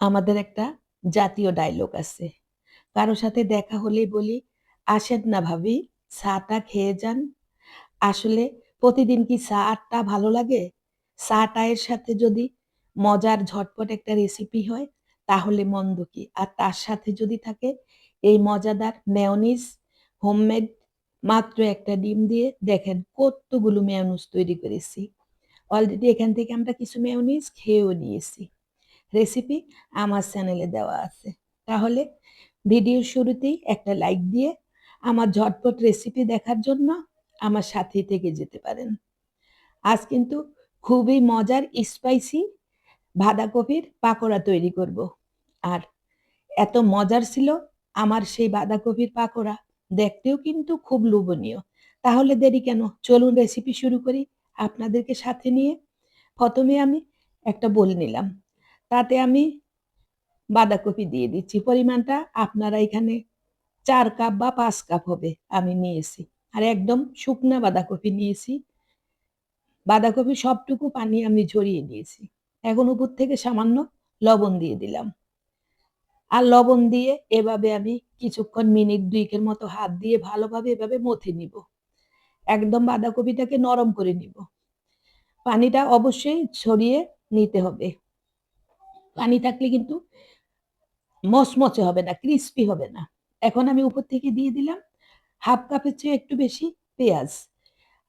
আমাদের একটা জাতীয় ডায়লগ আছে। কারও সাথে দেখা হলেই বলি, "আসেন না ভাবি, চা-টা খেয়ে যান।" আসলে প্রতিদিন কি চা-টা ভালো লাগে? চা-টা এর সাথে যদি মজার ঝটপট একটা রেসিপি হয়, তাহলে মন্দ কি? আর তার সাথে যদি থাকে এই মজাদার মেয়োনিজ, হোমমেড মাত্র একটা ডিম দিয়ে দেখেন কতগুলো মেয়োনিজ তৈরি করেছি। অলরেডি এখান থেকে আমরা কিছু মেয়োনিজ খেয়েও নিয়েছি। রেসিপি আমার চ্যানেলে দেওয়া আছে। তাহলে ভিডিওর শুরুতেই একটা লাইক দিয়ে আমার ঝটপট রেসিপি দেখার জন্য আমার সাথেই থেকে যেতে পারেন। আজ কিন্তু খুবই মজার স্পাইসি বাঁধাকপির পাকোড়া তৈরি করব। আর এত মজার ছিল আমার সেই বাঁধাকপির পাকোড়া, দেখতেও কিন্তু খুব লোভনীয়। তাহলে দেরি কেন? চলুন রেসিপি শুরু করি আপনাদেরকে সাথে নিয়ে। প্রথমে আমি একটা বোল নিলাম। তাতে আমি বাঁধাকপি দিয়ে দিচ্ছি। পরিমাণটা আপনারা এখানে চার কাপ বা পাঁচ কাপ হবে আমি নিয়েছি। আর একদম শুকনা বাঁধাকপি নিয়েছি। বাঁধাকপি সবটুকু পানি আমি ঝরিয়ে নিয়েছি। এখন উপর থেকে সামান্য লবণ দিয়ে দিলাম। আর লবণ দিয়ে এভাবে আমি কিছুক্ষণ মিনিট ২ এর মতো হাত দিয়ে ভালোভাবে এভাবে মথে নিব। একদম বাঁধাকপিটাকে নরম করে নিব। পানিটা অবশ্যই ছড়িয়ে নিতে হবে। পানি থাকলে কিন্তু মচমচে হবে না, ক্রিস্পি হবে না। এখন আমি উপর থেকে দিয়ে দিলাম হাফ কাপের চেয়ে একটু বেশি পেঁয়াজ।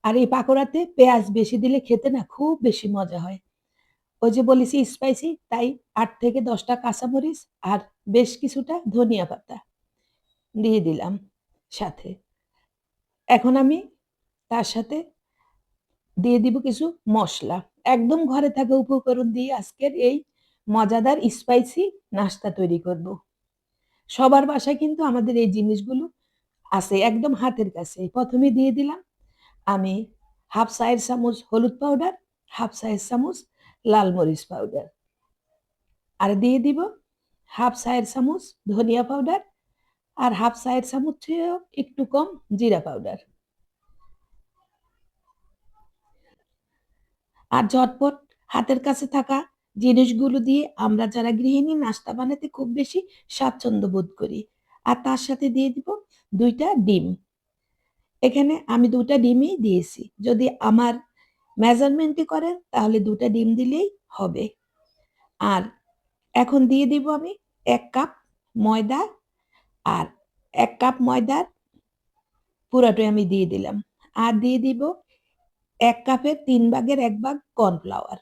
আর এই পাকোড়াতে পেঁয়াজ বেশি দিলে খেতে না খুব বেশি মজা হয়। ওই যে বলেছি স্পাইসি তাই আট থেকে দশটা কাঁচামরিচ আর বেশ কিছুটা ধনিয়া পাতা দিয়ে দিলাম সাথে। এখন আমি তার সাথে দিয়ে দিব কিছু মশলা একদম ঘরে থাকা উপকরণ দিয়ে আজকের এই মজাদার স্পাইসি নাস্তা তৈরি করব। সবার বাসায় কিন্তু আমাদের এই জিনিসগুলো আছে একদম হাতের কাছে। প্রথমে দিয়ে দিলাম আমি হাফ চায়ের চামচ হলুদ পাউডার, হাফ চায়ের চামচ লাল মরিচ পাউডার। আর দিয়ে দিব হাফ চায়ের চামচ ধনিয়া পাউডার আর হাফ চায়ের চামচ চেয়েও একটু কম জিরা পাউডার। আর ঝটপট হাতের কাছে থাকা জিনিসগুলো দিয়ে আমরা যারা গৃহিণী, নাস্তা বানাতে খুব বেশি স্বাচ্ছন্দ্য বোধ করি। আর তার সাথে দিয়ে দিব দুইটা ডিম। এখানে আমি দুটা ডিমই দিয়েছি। যদি আমার মেজারমেন্টে করেন, তাহলে ২ টা ডিম দিলেই হবে। আর এখন দিয়ে দিব আমি এক কাপ ময়দা আর এক কাপ ময়দার পুরাটাই আমি দিয়ে দিলাম। আর দিয়ে দিব এক কাপের তিন ভাগের এক ভাগ কর্নফ্লাওয়ার।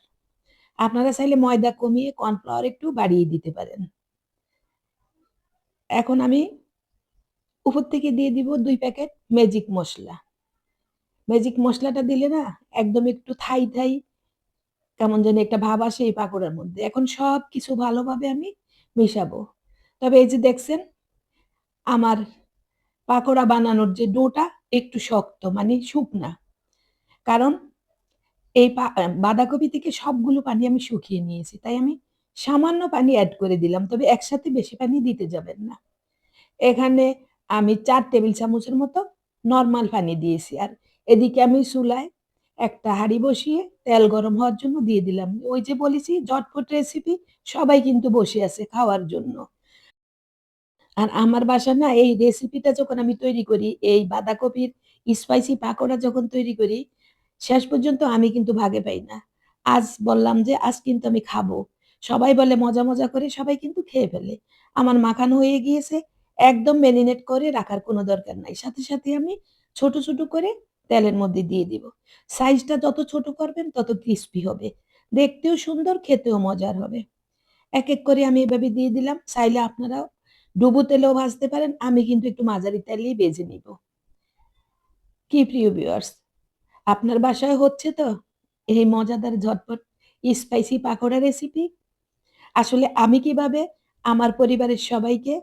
আপনারা চাইলে ময়দা কমিয়ে কর্নফ্লাওয়ার একটু বাড়িয়ে দিতে পারেন। এখন আমি উপর থেকে দিয়ে দিব দুই প্যাকেট ম্যাজিক মশলা ম্যাজিক মশলাটা দিলে না একদম একটু থাই, থাই কেমন যেন একটা ভাব আসে এই পাকোড়ার মধ্যে। এখন সব কিছু ভালোভাবে আমি মিশাবো। তবে এই যে দেখছেন আমার পাকোড়া বানানোর যে ডোটা একটু শক্ত মানে শুকনা। কারণ এই বাঁধাকপি থেকে সবগুলো পানি আমি শুকিয়ে নিয়েছি। তাই আমি সামান্য পানি অ্যাড করে দিলাম। তবে একসাথে বেশি পানি দিতে যাবেন না। এখানে আমি চার টেবিল চামচের মতো নরমাল পানি দিয়েছি। আর এদিকে আমি চুলায় একটা হাঁড়ি বসিয়ে তেল গরম হওয়ার জন্য দিয়ে দিলাম। ওই যে বলেছি ঝটপট রেসিপি সবাই কিন্তু বসে আছে খাওয়ার জন্য। আর আমার বাসায় না এই রেসিপিটা যখন আমি তৈরি করি, এই বাঁধাকপির স্পাইসি পাকোড়া যখন তৈরি করি, শেষ পর্যন্ত আমি কিন্তু ভাগে পাই না। আজ বললাম যে আজ কিন্তু আমি খাব। সবাই বলে মজা, মজা করে সবাই কিন্তু খেয়ে ফেলে। আমার মাখানো হয়ে গিয়েছে। একদম মেরিনেট করে রাখার কোনো দরকার নাই। সাথে, সাথে আমি ছোট, ছোট করে তেলের মধ্যে দিয়ে দিব। সাইজটা যত ছোট করবেন তত ক্রিস্পি হবে। দেখতেও সুন্দর, খেতেও মজার হবে। এক, এক করে আমি এভাবে দিয়ে দিলাম। চাইলে আপনারাও ডুবো তেলেও ভাজতে পারেন। আমি কিন্তু একটু মাঝারি তেলেই ভেজে নিব। কি প্রিয় ভিউয়ার্স, আপনার বাসায় হচ্ছে তো এই মজাদার ঝটপট স্পাইসি পাকোড়া রেসিপি? আসলে আমি কীভাবে আমার পরিবারের সবাইকে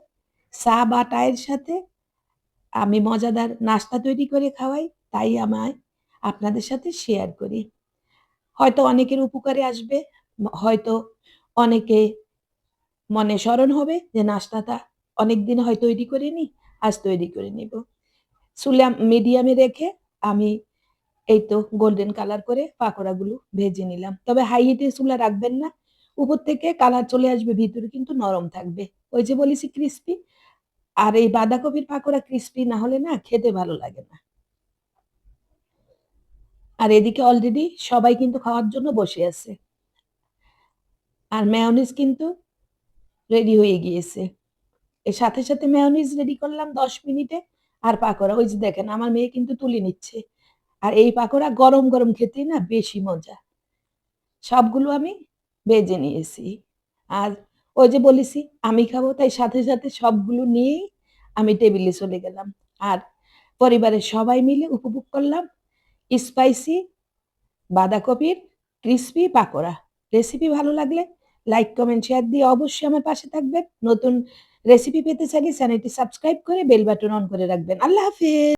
চা বা টায়ের সাথে আমি মজাদার নাস্তা তৈরি করে খাওয়াই, তাই আমায় আপনাদের সাথে শেয়ার করি। হয়তো অনেকের উপকারে আসবে, হয়তো অনেকে মনে স্মরণ হবে যে নাস্তাটা অনেকদিন হয় তৈরি করিনি, আজ তৈরি করে নিব। চুলা মিডিয়ামে রেখে আমি এই তো গোল্ডেন কালার করে পাকোড়াগুলো ভেজে নিলাম। তবে হাই হিটে চুলা রাখবেন না। উপর থেকে কালার চলে আসবে, ভিতরে কিন্তু নরম থাকবে। ওই যে বলেছি ক্রিস্পি আর এই বাঁধাকপির পাকোড়া ক্রিস্পি না হলে না খেতে ভালো লাগে না। আর এদিকে অলরেডি সবাই কিন্তু খাওয়ার জন্য বসে আছে। আর মেয়োনিজ কিন্তু রেডি হয়ে গিয়েছে। এর সাথে, সাথে মেয়োনিজ রেডি করলাম ১০ মিনিটে। আর পাকোড়া ওই যে দেখেন আমার মেয়ে কিন্তু তুলে নিচ্ছে। আর এই পাকোড়া গরম, গরম খেতেই না বেশি মজা। সবগুলো আমি বেজে নিয়েছি। আর ওই যে বলেছি আমি খাব তাই সাথে, সাথে সবগুলো নিয়েই আমি টেবিলে চলে গেলাম। আর পরিবারের সবাই মিলে উপভোগ করলাম স্পাইসি বাঁধাকপির ক্রিসপি পাকোড়া। রেসিপি ভালো লাগলে লাইক, কমেন্ট, শেয়ার দিয়ে অবশ্যই আমার পাশে থাকবেন। নতুন রেসিপি পেতে চাইলে চ্যানেলটি সাবস্ক্রাইব করে বেল বাটন অন করে রাখবেন। আল্লাহ হাফেজ।